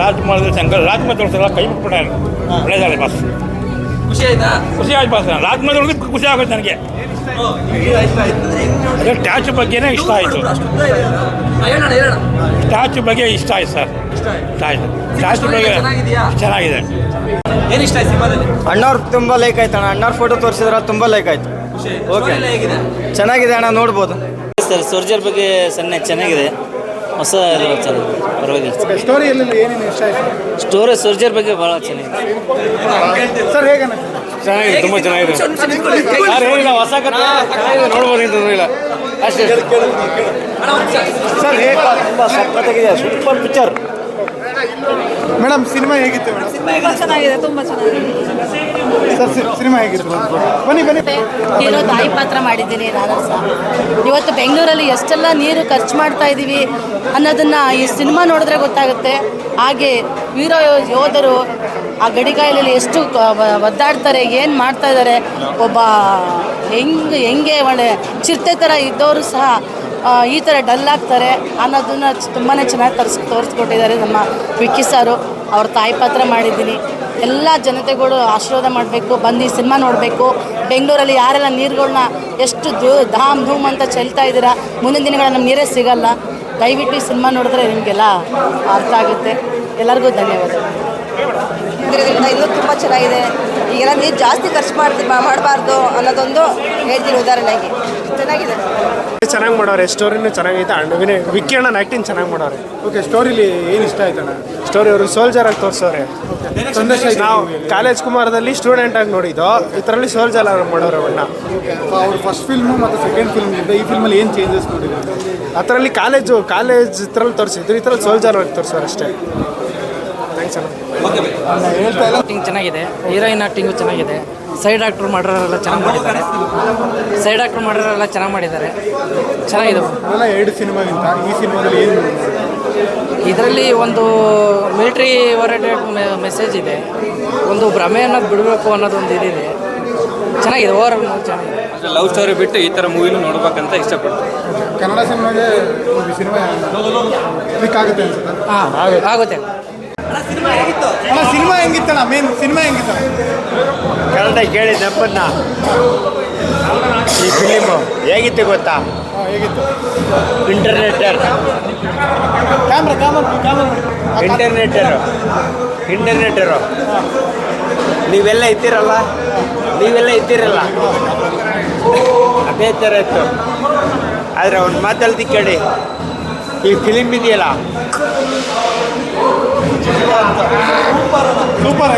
ರಾಜ್ಕುಮಾರ್ ಶಂಕರ್ ರಾಜ್ಕುಮಾರ್ ತೋರಿಸಲ್ಲ ಕೈ ಬಿಟ್ಬಿಟ್ಟ ಒಳ್ಳೇದಾಗಲಿ ಬಸ್ ಖುಷಿ ಆಯ್ತಾ? ಖುಷಿ ಆಯ್ತು ಬಸ್ ರಾಜ್ಕುಮಾರ್ ನೋಡಿದ್ರೆ ಖುಷಿ ಆಗುತ್ತೆ ನನಗೆ. ಅದೇ ಟ್ಯಾಚ್ ಬಗ್ಗೆನೇ ಇಷ್ಟ ಆಯಿತು. ಟ್ಯಾಚು ಬಗ್ಗೆ ಇಷ್ಟ ಆಯ್ತು ಸರ್ ಇಷ್ಟ ಆಯ್ತು. ಟ್ಯಾಚ್ ಬಗ್ಗೆ? ಚೆನ್ನಾಗಿದೆ. ಏನು ಇಷ್ಟ ಆಯ್ತು ಸಿನಿಮಾದಲ್ಲಿ? ಅಣ್ಣವ್ರು ತುಂಬ ಲೈಕ್ ಆಯ್ತು ಅಣ್ಣ. ಅಣ್ಣವ್ರ ಫೋಟೋ ತೋರಿಸಿದ್ರೆ ತುಂಬ ಲೈಕ್ ಆಯ್ತು. ಓಕೆ ಚೆನ್ನಾಗಿದೆ ಅಣ್ಣ ನೋಡ್ಬೋದು. ಸರ್ ಸೋರ್ಜರ್ ಬಗ್ಗೆ ಸಣ್ಣ ಚೆನ್ನಾಗಿದೆ. ಹೊಸ ಇದು ಚೆನ್ನಾಗಿ ಪರವಾಗಿಲ್ಲ. ಸ್ಟೋರಿ ಎಲ್ಲ ಏನೇನು ಇಷ್ಟ ಆಯ್ತು? ಸ್ಟೋರಿ ಸೋಲ್ಜರ್ ಬಗ್ಗೆ ಭಾಳ ಚೆನ್ನಾಗಿದೆ. ಸರ್ ಹೇಗಣ್ಣ ಚೆನ್ನಾಗಿದೆ ತುಂಬ ಚೆನ್ನಾಗಿದೆ. ಯಾರು ಹೇಳಿಲ್ಲ ಹೊಸ ಕಥೆ ನೋಡ್ಬೋದು ಅಂತ ಇಲ್ಲ. ಅಷ್ಟೇ ಸರ್ ಹೇಗೆ? ತುಂಬ ಸಖತ್ತಾಗಿದೆ ಸೂಪರ್ ಪಿಕ್ಚರ್ ಮೇಡಮ್ ಸಿನಿಮಾ ಹೇಗಿತ್ತು ಮೇಡಮ್? ತುಂಬ ಚೆನ್ನಾಗಿದೆ ತುಂಬ ಚೆನ್ನಾಗಿದೆ. ಸಿನಿಮಾ ಬನ್ನಿ ಬನ್ನಿ. ಹೀರೋ ತಾಯಿ ಪಾತ್ರ ಮಾಡಿದ್ದೀನಿ ನಾನು ಸಹ ಇವತ್ತು ಬೆಂಗಳೂರಲ್ಲಿ ಎಷ್ಟೆಲ್ಲ ನೀರು ಖರ್ಚು ಮಾಡ್ತಾ ಇದ್ದೀವಿ ಅನ್ನೋದನ್ನ ಈ ಸಿನಿಮಾ ನೋಡಿದ್ರೆ ಗೊತ್ತಾಗುತ್ತೆ. ಹಾಗೆ ವೀರ ಯೋಧರು ಆ ಗಡಿಗಾಯಲಲ್ಲಿ ಎಷ್ಟು ಒದ್ದಾಡ್ತಾರೆ, ಏನು ಮಾಡ್ತಾ ಇದ್ದಾರೆ ಒಬ್ಬ ಹೆಂಗೆ ಹೆಂಗೆ ಒಳ್ಳೆ ಚಿರತೆ ಥರ ಇದ್ದವರು ಸಹ ಈ ಥರ ಡಲ್ ಆಗ್ತಾರೆ ಅನ್ನೋದನ್ನ ತುಂಬಾ ಚೆನ್ನಾಗಿ ತರಿಸ್ ತೋರಿಸ್ಕೊಟ್ಟಿದ್ದಾರೆ ನಮ್ಮ ವಿಕ್ಕಿ ಸಾರು. ಅವ್ರ ತಾಯಿ ಪಾತ್ರ ಮಾಡಿದ್ದೀನಿ. ಎಲ್ಲ ಜನತೆಗಳು ಆಶೀರ್ವಾದ ಮಾಡಬೇಕು, ಬಂದು ಈ ಸಿನಿಮಾ ನೋಡಬೇಕು. ಬೆಂಗಳೂರಲ್ಲಿ ಯಾರೆಲ್ಲ ನೀರುಗಳನ್ನ ಎಷ್ಟು ಧಾಮ್ ಧೂಮ್ ಅಂತ ಚೆಲ್ತಾ ಇದ್ದೀರಾ, ಮುಂದಿನ ದಿನಗಳ ನಮ್ಗೆ ನೀರೇ ಸಿಗಲ್ಲ. ದಯವಿಟ್ಟು ಈ ಸಿನಿಮಾ ನೋಡಿದ್ರೆ ನಿಮಗೆಲ್ಲ ಅರ್ಥ ಆಗುತ್ತೆ. ಎಲ್ಲರಿಗೂ ಧನ್ಯವಾದ. ಇನ್ನೂ ತುಂಬ ಚೆನ್ನಾಗಿದೆ. ಈಗೆಲ್ಲ ನೀರು ಜಾಸ್ತಿ ಖರ್ಚು ಮಾಡ್ತಿ, ಮಾಡಬಾರ್ದು ಅನ್ನೋದೊಂದು ಹೇಳ್ತೀನಿ ಉದಾಹರಣೆಗೆ. ಚೆನ್ನಾಗಿದೆ. ಚೆನ್ನಾಗಿ ಮಾಡೋರೆ ಸ್ಟೋರಿನೂ ಚೆನ್ನಾಗೈತೆ ಅಂಡ್ ವಿನಯ್ ವಿಕ್ಕಿ ಅಣ್ಣನ ಆ್ಯಕ್ಟಿಂಗ್ ಚೆನ್ನಾಗಿ ಮಾಡೋರೆ. ಓಕೆ ಸ್ಟೋರಿಲಿ ಏನು ಇಷ್ಟ ಆಯ್ತಣ್ಣ? ಸ್ಟೋರಿ ಅವರು ಸೋಲ್ಜರ್ ಆಗಿ ತೋರಿಸೋರೆ ಸಂದೇಶ ನಾವು ಕಾಲೇಜ್ ಕುಮಾರದಲ್ಲಿ ಸ್ಟೂಡೆಂಟ್ ಆಗಿ ನೋಡಿದ್ದು ಇದರಲ್ಲಿ ಸೋಲ್ಜರ್ ಆಗಿ ಮಾಡೋರು ಅಣ್ಣ ಅವ್ರ ಫಸ್ಟ್ ಫಿಲ್ಮು ಮತ್ತು ಸೆಕೆಂಡ್ ಫಿಲ್ಮ್ ಇದೆ ಈ ಫಿಲ್ಮಲ್ಲಿ ಏನು ಚೇಂಜಸ್ ನೋಡಿದ್ರು ಅದರಲ್ಲಿ ಕಾಲೇಜು ಕಾಲೇಜ್ ಇದ್ರಲ್ಲಿ ತೋರಿಸಿದ್ರು ಇದ್ರಲ್ಲಿ ಸೋಲ್ಜರ್ ಆಗಿ ತೋರಿಸೋರು ಅಷ್ಟೇ. ಥ್ಯಾಂಕ್ಸ್ ಅಣ್ಣ. ಆಕ್ಟಿಂಗ್ ಚೆನ್ನಾಗಿದೆ ಹೀರೋಯಿನ್ ಆಕ್ಟಿಂಗು ಚೆನ್ನಾಗಿದೆ. ಸೈಡ್ ಆಕ್ಟ್ರ್ ಮಾಡಿರೋರೆಲ್ಲ ಚೆನ್ನಾಗಿ ಮಾಡಿದ್ದಾರೆ. ಸೈಡ್ ಆಕ್ಟ್ರ್ ಮಾಡಿರೋರೆಲ್ಲ ಚೆನ್ನಾಗಿ ಮಾಡಿದ್ದಾರೆ. ಚೆನ್ನಾಗಿದೆ. ಎರಡು ಸಿನಿಮಾಗಿಂತ ಈ ಸಿನಿಮಾದಲ್ಲಿ ಏನು ಇದರಲ್ಲಿ ಒಂದು ಮಿಲಿಟ್ರಿ ಓರಿಯೆಂಟೆಡ್ ಮೆಸೇಜ್ ಇದೆ. ಒಂದು ಭ್ರಮೆ ಅನ್ನೋದು ಬಿಡಬೇಕು ಅನ್ನೋದು ಒಂದು ಇದಿದೆ. ಚೆನ್ನಾಗಿದೆ ಓವರ್ ಚೆನ್ನಾಗಿದೆ. ಲವ್ ಸ್ಟೋರಿ ಬಿಟ್ಟು ಈ ಥರ ಮೂವಿನೂ ನೋಡ್ಬೇಕಂತ ಇಷ್ಟಪಡ್ತೀನಿ. ಕನ್ನಡ ಸಿನಿಮಾಗೆ ಸಿನಿಮಾ ಕ್ಲಿಕ್ ಆಗುತ್ತೆ ಅನ್ಸುತ್ತೆ? ಹಾಂ ಆಗುತ್ತೆ. ಸಿನಿಮಾ ಹೆಂಗಿತ್ತಣ್ಣ ಮೇನ್ ಸಿನಿಮಾ ಹೆಂಗಿತ್ತು? ಕನ್ನಡ ಕೇಳಿ ನಮ್ಮನ್ನ ಈ ಫಿಲಿಮು ಹೇಗಿತ್ತು ಗೊತ್ತಾ? ಹೇಗಿತ್ತು? ಇಂಟರ್ನೆಟರ್ ಕ್ಯಾಮ್ರಾ ಕ್ಯಾಮ್ರಾ ಕ್ಯಾಮ್ರಾ ಇಂಟರ್ನೆಟರು ಇಂಟರ್ನೆಟರು ನೀವೆಲ್ಲ ಇದ್ದೀರಲ್ಲ? ನೀವೆಲ್ಲ ಇದ್ದೀರಲ್ಲ? ಅದೇ ಥರ ಇತ್ತು. ಆದರೆ ಅವ್ನು ಮಾತಾಡ್ತಿ ಕೇಳಿ. ಈ ಫಿಲಿಮ್ ಇದೆಯಲ್ಲ? ಸೂಪರ್